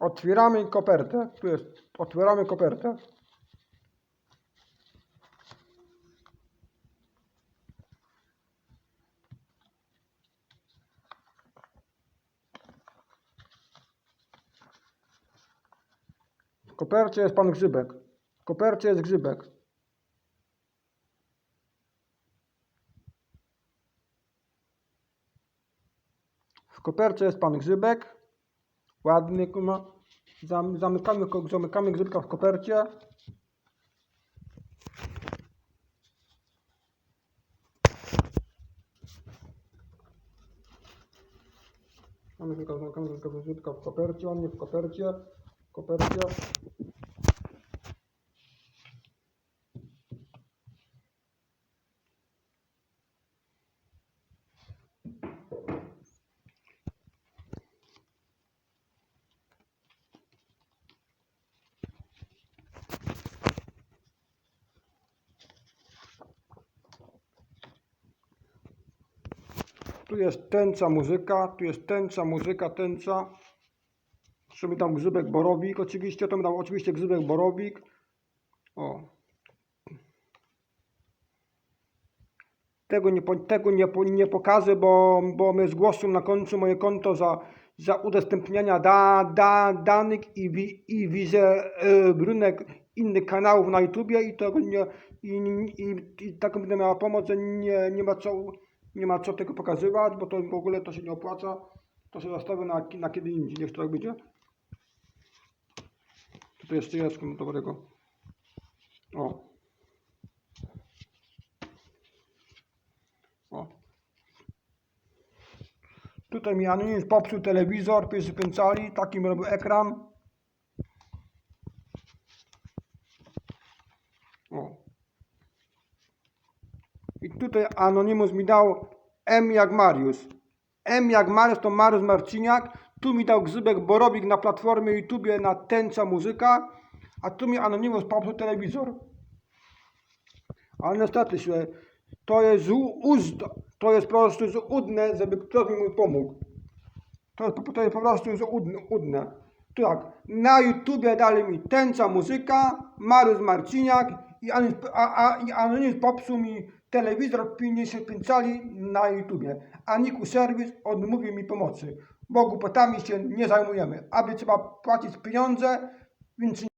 Otwieramy kopertę. Tu jest. Otwieramy kopertę. W kopercie jest pan Grzybek. W kopercie jest Grzybek. W kopercie jest pan Grzybek. Ładny kuma. Zam- Zamykamy, zamykamy Grzybka w kopercie. Mamy Grzybka, zamykamy Grzybka w kopercie, on nie w kopercie. W kopercie. Tu jest tęcza muzyka, tu jest tęcza muzyka, tęcza. Żeby tam grzybek borowik, oczywiście, to tam oczywiście grzybek borowik. O. Tego nie, tego nie, nie pokażę, bo, bo my zgłoszą na końcu moje konto za, za udostępniania da, da, danych i, wi, i wizerunek innych kanałów na YouTubie i tego nie, i, i, i taką będę miała pomoc, nie, nie ma co nie ma co tego pokazywać, bo to w ogóle to się nie opłaca. To się zostawię na, na kiedy indziej, niech to tak będzie. Tutaj jeszcze jest dobrego. O. O. Tutaj mi Anonim popsuł telewizor, pierwszy cali, taki mi robił ekran. O. Tutaj Anonimus mi dał M jak Mariusz. M jak Mariusz to Mariusz Marciniak. Tu mi dał Grzybek Borowik na platformie YouTube na Tęcza Muzyka. A tu mi Anonimus popsuł telewizor. Ale niestety się, to jest uzd, to jest po prostu udne, żeby ktoś mi pomógł. To jest, to jest po prostu udne. tak, na YouTubie dali mi Tęcza Muzyka, Mariusz Marciniak i Anonim, a, a, Anonim popsuł mi telewizor 55 cali na YouTubie. A Niku Serwis odmówił mi pomocy, bo głupotami się nie zajmujemy. Aby trzeba płacić pieniądze, więc